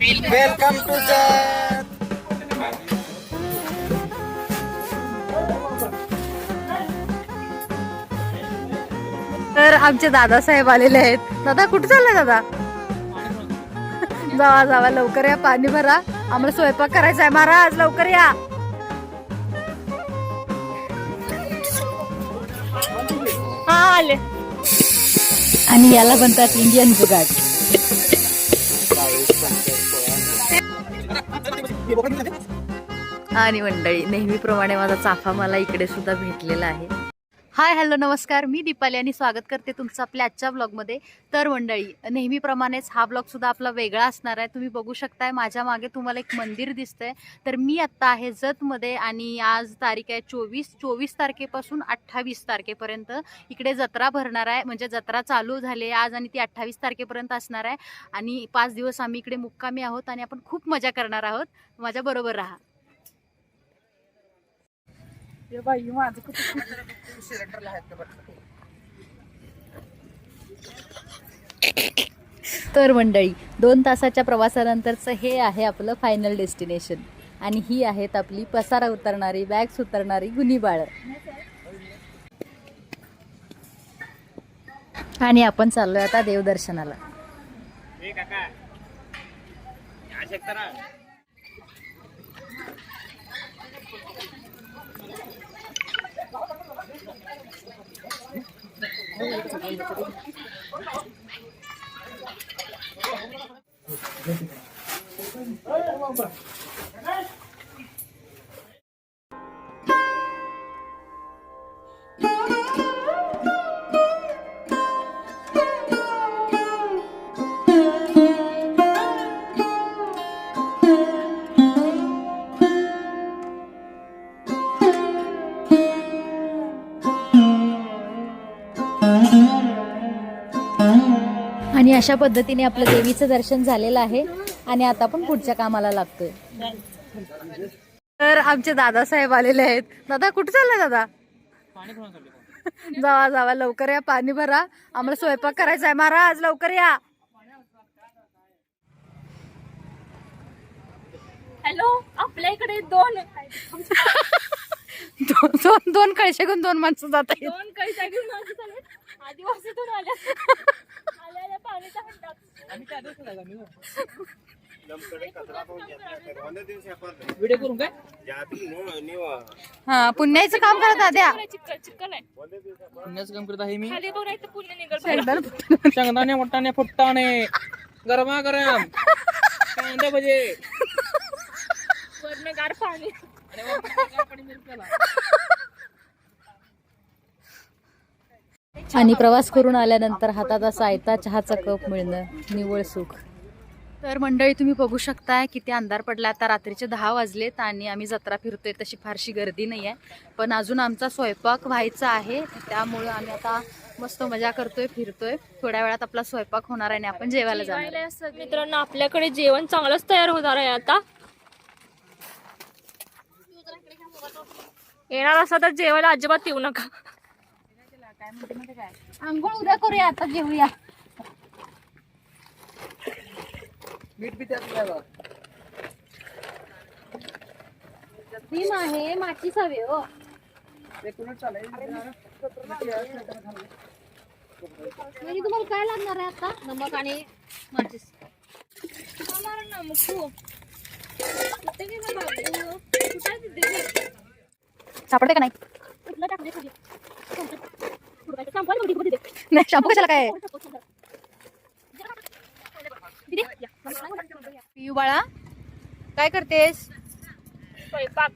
Welcome to Jat तर आमचे दादासाहेब आलेले आहेत. दादा कुठे चाललाय दादा? जावा जावा लवकर या पाणी भरा. आम्हाला स्वयंपाक करायचा आहे. महाराज लवकर या. हा आले. आणि याला म्हणतात इंडियन जुगाड आणि मंडळी नेहमीप्रमाणे माझा चाफा मला इकडे सुद्धा भेटलेला आहे हाय हॅलो नमस्कार. मी दीपाली आणि स्वागत करते तुमचं आपल्या आजच्या ब्लॉगमध्ये. तर मंडळी नेहमीप्रमाणेच हा ब्लॉग सुद्धा आपला वेगळा असणार आहे. तुम्ही बघू शकताय माझ्या मागे तुम्हाला एक मंदिर दिसतंय. तर मी आत्ता आहे जतमध्ये आणि आज तारीख आहे चोवीस चोवीस तारखेपासून अठ्ठावीस तारखेपर्यंत इकडे जत्रा भरणार आहे. म्हणजे जत्रा चालू झाली आहे आज आणि ती अठ्ठावीस तारखेपर्यंत असणार आहे. आणि पाच दिवस आम्ही इकडे मुक्कामी आहोत आणि आपण खूप मजा करणार आहोत. माझ्याबरोबर राहा. तर मंडळी दोन तासाच्या प्रवासानंतरचं हे आहे आपलं फायनल डेस्टिनेशन आणि ही आहेत आपली पसारा उतरणारी बॅग्स उतरणारी गुन्हीबाळ आणि आपण चाललोय आता देवदर्शनाला. 还有一个怎么一个。अशा पद्धतीने आपलं देवीचं दर्शन झालेलं आहे आणि आता आपण पुढच्या कामाला लागतोय. तर आमचे दादासाहेब आलेले आहेत. दादा कुठे चाललाय दादा? जावा जावा लवकर या पाणी भरा. आम्हाला स्वयंपाक करायचा आहे. महाराज लवकर या. हॅलो आपल्या इकडे दोन दोन दोन दोन कळशे घेऊन दोन माणसं जात आहेत. दोन कैसा घेऊन माणसं आदिवासीतून आल्या आल्या आल्या पाण्याच्या हंडात हा पुण्याचं काम करत आद्या पुण्याचं काम करत आहे मी. शेंगदाणे मोठाने फुट्टाने गरमा गरम कांदा भजे. गार पाणी. आणि प्रवास करून आल्यानंतर हातात असा आयता चहाचा कप मिळणं निवळ सुख. तर मंडळी तुम्ही बघू शकताय किती अंधार पडला. आता रात्रीचे दहा वाजलेत आणि आम्ही जत्रा फिरतोय तशी फारशी गर्दी नाही आहे पण अजून आमचा स्वयंपाक व्हायचा आहे त्यामुळं आम्ही आता मस्त मजा करतोय फिरतोय. थोड्या वेळात आपला स्वयंपाक होणार आहे आणि आपण जेवायला जाणार. मित्रांनो आपल्याकडे जेवण चांगलंच तयार होणार आहे आता. येणार असं तर जेवायला अजिबात येऊ नका. आंघोळ उद्या करूया आता जेवूया मीठ बी त्यात. भीम आहे माची हवे हो. एक मिनिट चालेल म्हणजे तुम्हाला काय लागणार आहे आता? नमक आणि माचीस. सापडते का नाही? नाही शॅम्पू कशाला काय? पियू बाळा काय करतेस? स्वयंपाक.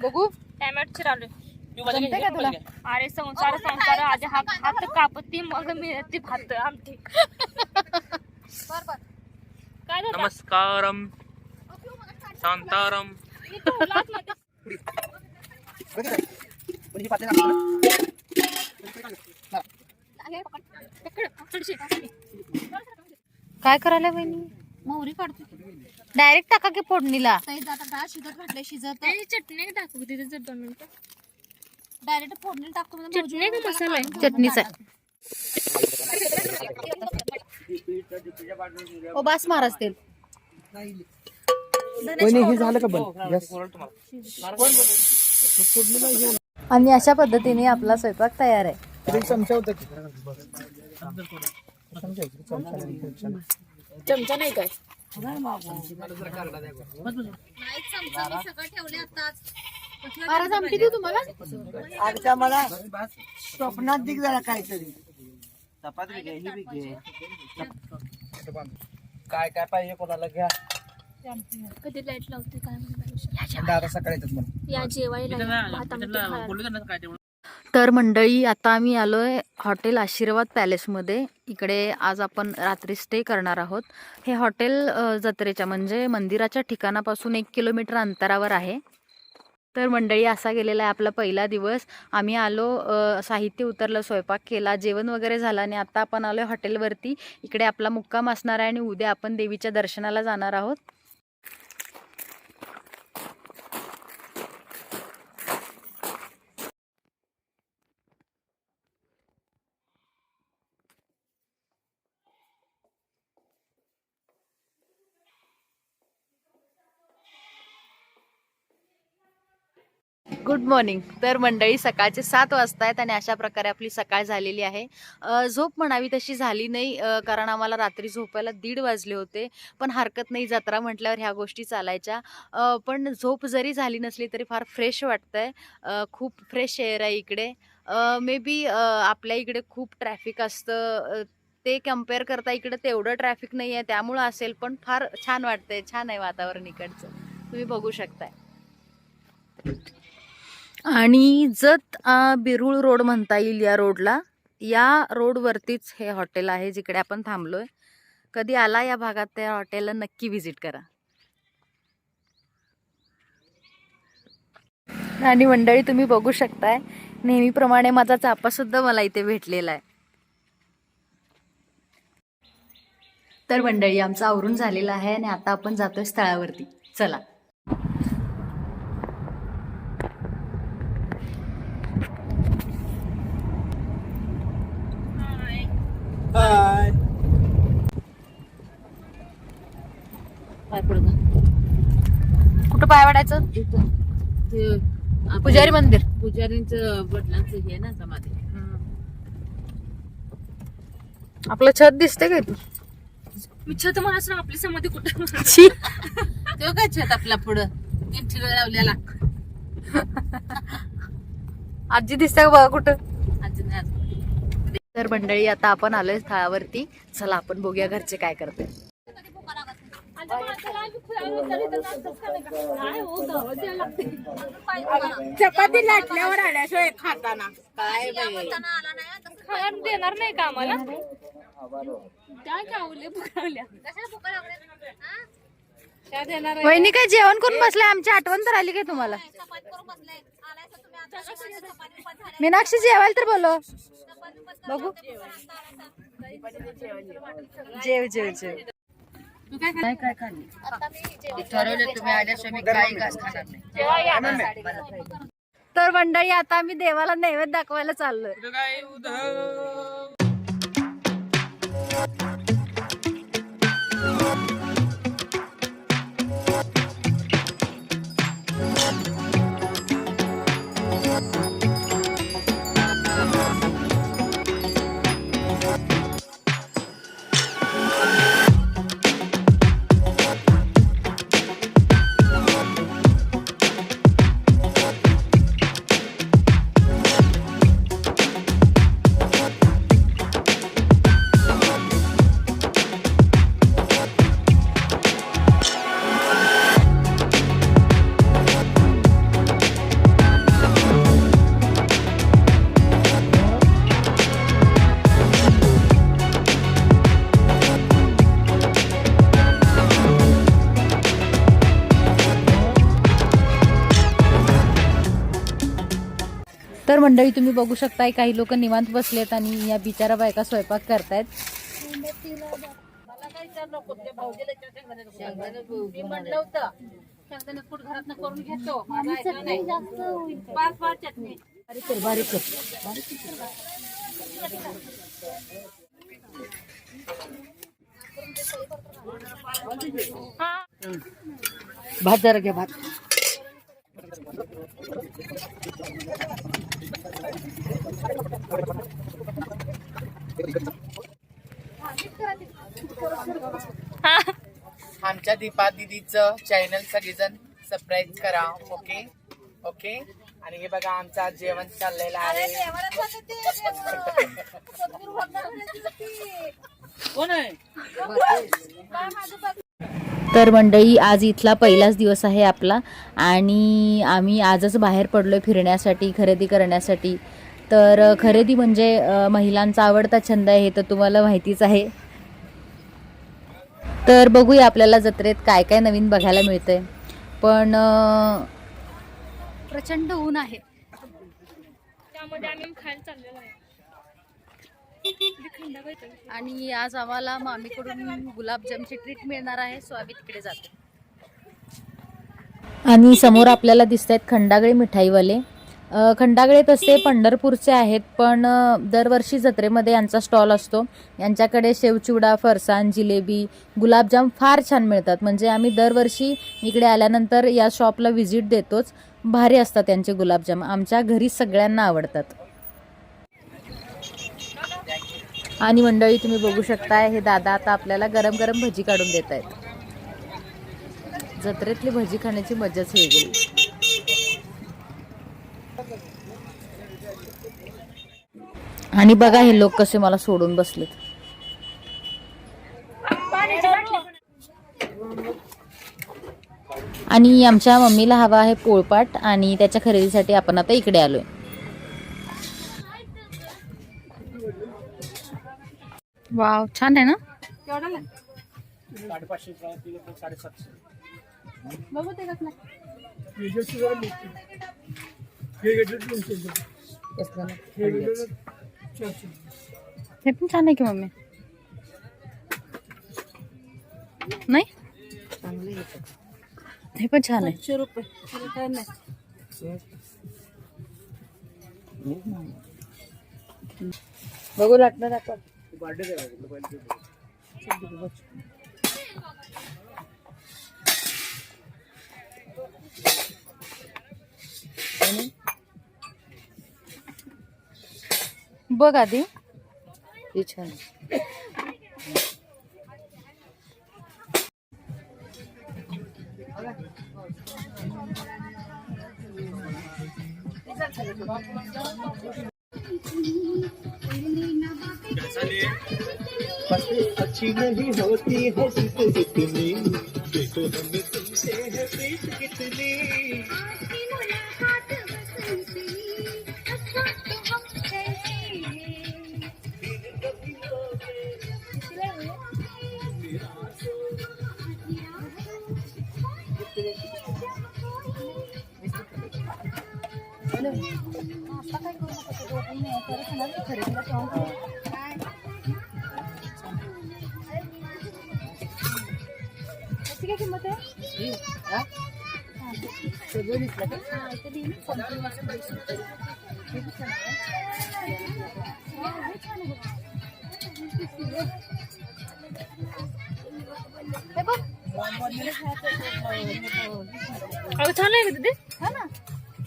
बघू. टॅमॅटो चिरालोय. जमतंय का तुला? अरे संसार संसार आधी हात हात कापती मग मिळते भात आमटी काय झालं? नमस्कारम. शांतारम. मी. काय करायला बहिणी? मोहरी काढतो. डायरेक्ट टाका की फोडणीला. शिजत घातले शिजत. चटणी दाखवू तिथे जर दोन मिनिटं. डायरेक्ट फोडणी टाकतो म्हणजे चटणी का मसाला आहे? चटणीचा ओ बास महाराज तेल. हे झालं का बंद? आणि अशा पद्धतीने आपला स्वयंपाक तयार आहे. चमचा होता की? चमचा नाही काय? तुम्हाला? आजच्या मला स्वप्नात दिग जरा काहीतरी. चपात बी घे ही बी घे काय काय पाहिजे कोणाला घ्या? कधी लाइट लावते काय म्हणते दादा सकाळी येतात म्हणून. या जेवायला. भात आमटी खायला. तर मंडळी आता आम्ही आलोय हॉटेल आशीर्वाद पॅलेसमध्ये इकडे आज आपण रात्री स्टे करणार आहोत. हे हॉटेल अ, जत्रेच्या म्हणजे मंदिराच्या ठिकाणापासून एक किलोमीटर अंतरावर आहे. तर मंडळी असा गेलेला आहे आपला पहिला दिवस. आम्ही आलो अ, साहित्य उतरलं स्वयंपाक केला जेवण वगैरे झालं आणि आता आपण आलो हॉटेलवरती. इकडे आपला मुक्काम असणार आहे आणि उद्या आपण देवीच्या दर्शनाला जाणार आहोत. मॉर्निंग तर मंडळी सकाळचे सात वाजता आहेत आणि अशा प्रकारे आपली सकाळ झालेली आहे. झोप म्हणावी तशी झाली नाही कारण आम्हाला रात्री झोपायला दीड वाजले होते पण हरकत नाही जत्रा म्हटल्यावर ह्या गोष्टी चालायच्या. पण झोप जरी झाली नसली तरी फार फ्रेश वाटतंय. आहे खूप फ्रेश एअर आहे इकडे. मे बी आपल्या इकडे खूप ट्रॅफिक असतं. ते कंपेअर करता इकडे तेवढं ट्रॅफिक नाही आहे त्यामुळं असेल पण फार छान वाटतंय. छान आहे वातावरण इकडचं. तुम्ही बघू शकताय. आणि जत बिरुळ रोड म्हणता येईल या रोडला या रोडवरतीच हे हॉटेल आहे जिकडे आपण थांबलोय. कधी आला या भागात त्या हॉटेलला नक्की व्हिजिट करा. आणि मंडळी तुम्ही बघू शकताय नेहमीप्रमाणे माझा चापा सुद्धा मला इथे भेटलेला आहे. तर मंडळी आमचा आवरून झालेला आहे आणि आता आपण जातोय स्थळावरती. चला हाय वाढायचं पुजारी मंदिर. पुजारींचं वडिलांचं हे ना समाधी. आपलं छत दिसते काय तू मी छत मला असं आपली समाधी कुठे छी. तो काय छत आपला पुढं? तीन ठिकाण लावलेला. आजी दिसते का बघा कुठं? अजून नाही तर मंडळी आता आपण आलोय स्थळावरती. चला आपण बघूया घरचे काय करते चपाती लाटल्यावर आल्याशिवाय खाताना. काय बाई? खायला देणार नाही का आम्हाला? त्या फुकावल्या वहिनी काय जेवण करून बसलाय? आमची आठवण तर आली काय तुम्हाला? मीनाक्षी जेवायला तर बोलो बघू. जेव जेव जेव. ठरवलं तुम्ही आल्याशिवाय मी काही घास खाणार नाही. तर मंडळी आता आम्ही देवाला नैवेद्य दाखवायला चाललोय. काय उधळ तर मंडळी तुम्ही बघू शकताय काही लोक निवांत बसलेत आणि या बिचारा बायका स्वयंपाक करतायत. भात जरा घ्या भात. आमच्या दीपा दिदीचं चॅनल सगळेजण सबस्क्राईब करा ओके ओके आणि हे बघा आमचं आज जेवण चाललेलं आहे. कोण आहे? तर मंडळी आज इथला पहिलाच दिवस आहे आपला. आणि आम्ही आजच बाहेर पडलोय फिरण्यासाठी खरेदी करण्यासाठी. तर खरेदी म्हणजे महिलांचा आवडता छंद आहे तर तुम्हाला माहितीच आहे. तर बघूया आपल्याला जत्रेत काय काय नवीन बघायला मिळतंय. पण प्रचंड ऊन आहे. त्यामध्ये आम्ही खायला चाललेलो आहे. आणि आज आम्हाला मामीकडून गुलाबजामची ट्रीट मिळणार आहे सो आम्ही तिकडे जातो. आणि समोर आपल्याला दिसत आहेत खंडागळे मिठाईवाले. खंडागळे तसे पंढरपूरचे आहेत पण दरवर्षी जत्रेमध्ये यांचा स्टॉल असतो. यांच्याकडे शेवचिवडा फरसाण जिलेबी गुलाबजाम फार छान मिळतात. म्हणजे आम्ही दरवर्षी इकडे आल्यानंतर या शॉपला व्हिजिट देतोच. भारी असतात त्यांचे गुलाबजाम. आमच्या घरी सगळ्यांना आवडतात. आणि मंडळी तुम्ही बघू शकताय हे दादा आता आपल्याला गरम गरम भजी काढून देत आहेत जत्रेतली भजी खाण्याची मजाच वेगळी. आणि बघा हे लोक कसे मला सोडून बसलेत. आणि आमच्या मम्मीला हवा आहे पोळपाट आणि त्याच्या खरेदीसाठी आपण आता इकडे आलोय. वाव छान आहे ना? बघू ते कसं हे पण छान आहे की मम्मी। नाही? हे पण छान आहे रुपये काय नाही बघू लागणार आपण बघ आधी हे छान. अच्छी नहीं होती है अगं छान आहे का तिथे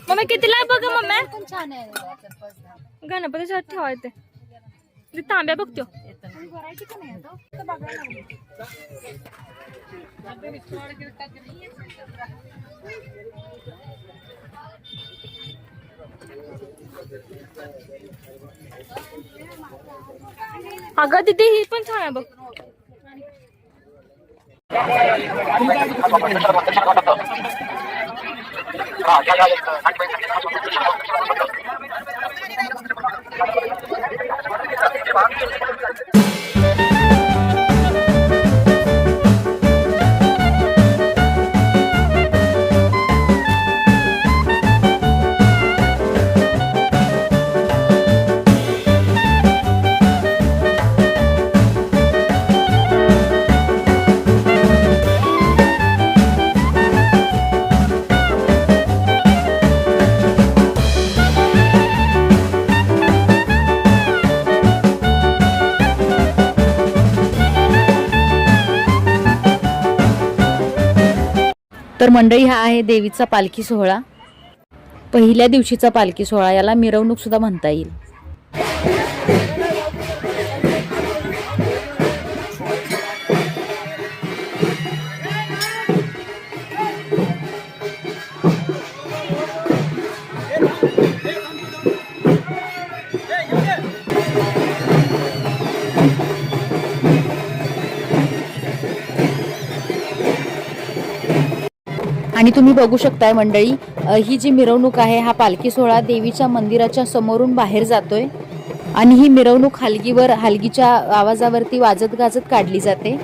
मम्मी कितीला बघ मम्मी? पण छान आहे गणपतीच्या हात ठेवा ते ते तांब्या बघतो अगं तिथे ही पण छान आहे बघ. हा तर मंडळी हा आहे देवीचा पालखी सोहळा. पहिल्या दिवशीचा पालखी सोहळा याला मिरवणूक सुद्धा म्हणता येईल. आणि तुम्ही बघू शकताय मंडळी ही जी मिरवणूक आहे हा पालखी सोहळा देवीच्या मंदिराच्या समोरून बाहेर जातोय. आणि ही मिरवणूक हलगीवर हलगीच्या आवाजावरती वाजत गाजत काढली जाते.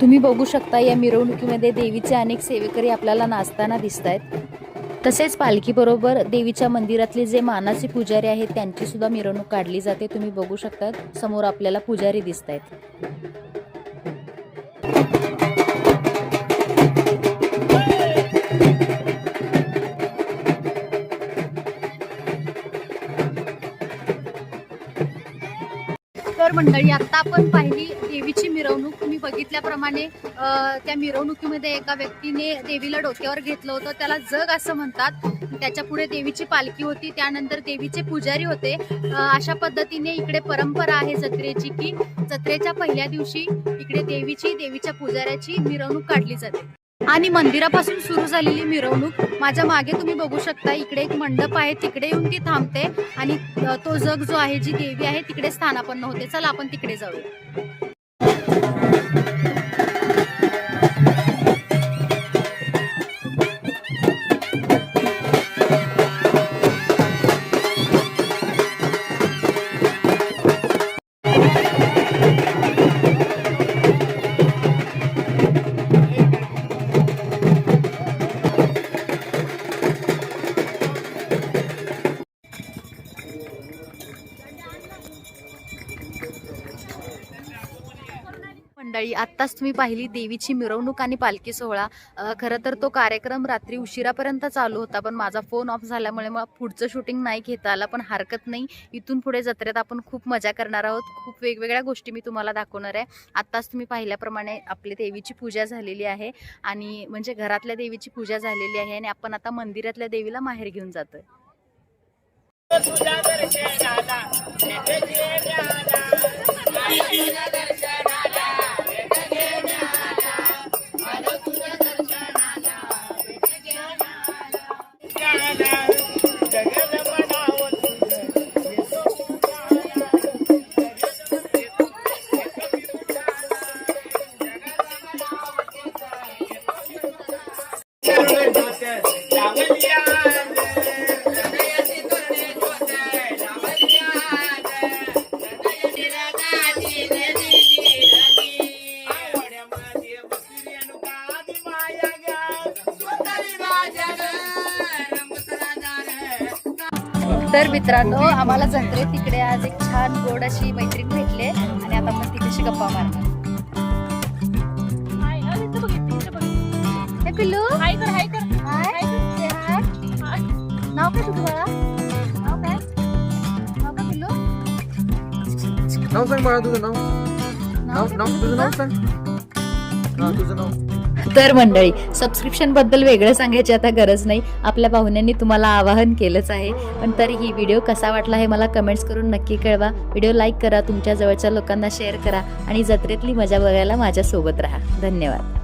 तुम्ही बघू शकता या मिरवणुकीमध्ये देवीचे अनेक सेवेकरी आपल्याला नाचताना दिसत आहेत तसेच पालखीबरोबर देवीच्या मंदिरातले जे मानाचे पुजारी आहेत त्यांची सुद्धा मिरवणूक काढली जाते. तुम्ही बघू शकता समोर आपल्याला पुजारी दिसत आहेत मंडळी आता आपण पाहिली देवीची मिरवणूक. तुम्ही बघितल्याप्रमाणे त्या मिरवणुकीमध्ये एका व्यक्तीने देवीला डोक्यावर घेतलं होतं. त्याला जग असं म्हणतात. त्याच्या पुढे देवीची पालखी होती. त्यानंतर देवीचे पुजारी होते. अशा पद्धतीने इकडे परंपरा आहे जत्रेची की जत्रेच्या पहिल्या दिवशी इकडे देवीची देवीच्या पुजाऱ्याची मिरवणूक काढली जाते. आणि मंदिरापासून सुरू झालेली मिरवणूक. माझ्या मागे तुम्ही बघू शकता इकडे एक मंडप आहे तिकडे येऊन ती थांबते. आणि तो जग जो आहे जी देवी आहे तिकडे स्थानापन्न होते. चला आपण तिकडे जाऊया. आत्ताच तुम्ही पाहिली देवीची मिरवणूक आणि पालखी सोहळा. खरं तर तो कार्यक्रम रात्री उशिरापर्यंत चालू होता पण माझा फोन ऑफ झाल्यामुळे मला पुढचं शूटिंग नाही घेता आलं. पण हरकत नाही. इथून पुढे जत्रेत आपण खूप मजा करणार आहोत. खूप वेगवेगळ्या गोष्टी मी तुम्हाला दाखवणार आहे. आत्ताच तुम्ही पाहिल्याप्रमाणे आपली देवीची पूजा झालेली आहे आणि म्हणजे घरातल्या देवीची पूजा झालेली आहे आणि आपण आता मंदिरातल्या देवीला माहेर घेऊन जातोय. तर मित्रांनो आम्हाला जत्रेत तिकडे आज एक छान गोड अशी मैत्रीण भेटले आणि आता आपण तिच्याशी गप्पा मारणार. हे पिल्लू? हाय कर हाय कर. हाय. नाव काय तुझं बाळा? नाव काय? नाव काय पिल्लू? नाव सांग बाळा तुझं नाव. नाव काय नाव तुझं नाव? सांग. तुझं नाव. तर मंडळी सबस्क्रिप्शनबद्दल वेगळं सांगायची आता गरज नाही. आपल्या पाहुण्यांनी तुम्हाला आवाहन केलंच आहे. पण तरीही व्हिडिओ कसा वाटला हे मला कमेंट्स करून नक्की कळवा. व्हिडिओ लाईक करा तुमच्या जवळच्या लोकांना शेअर करा आणि जत्रेतली मजा बघायला माझ्यासोबत राहा. धन्यवाद.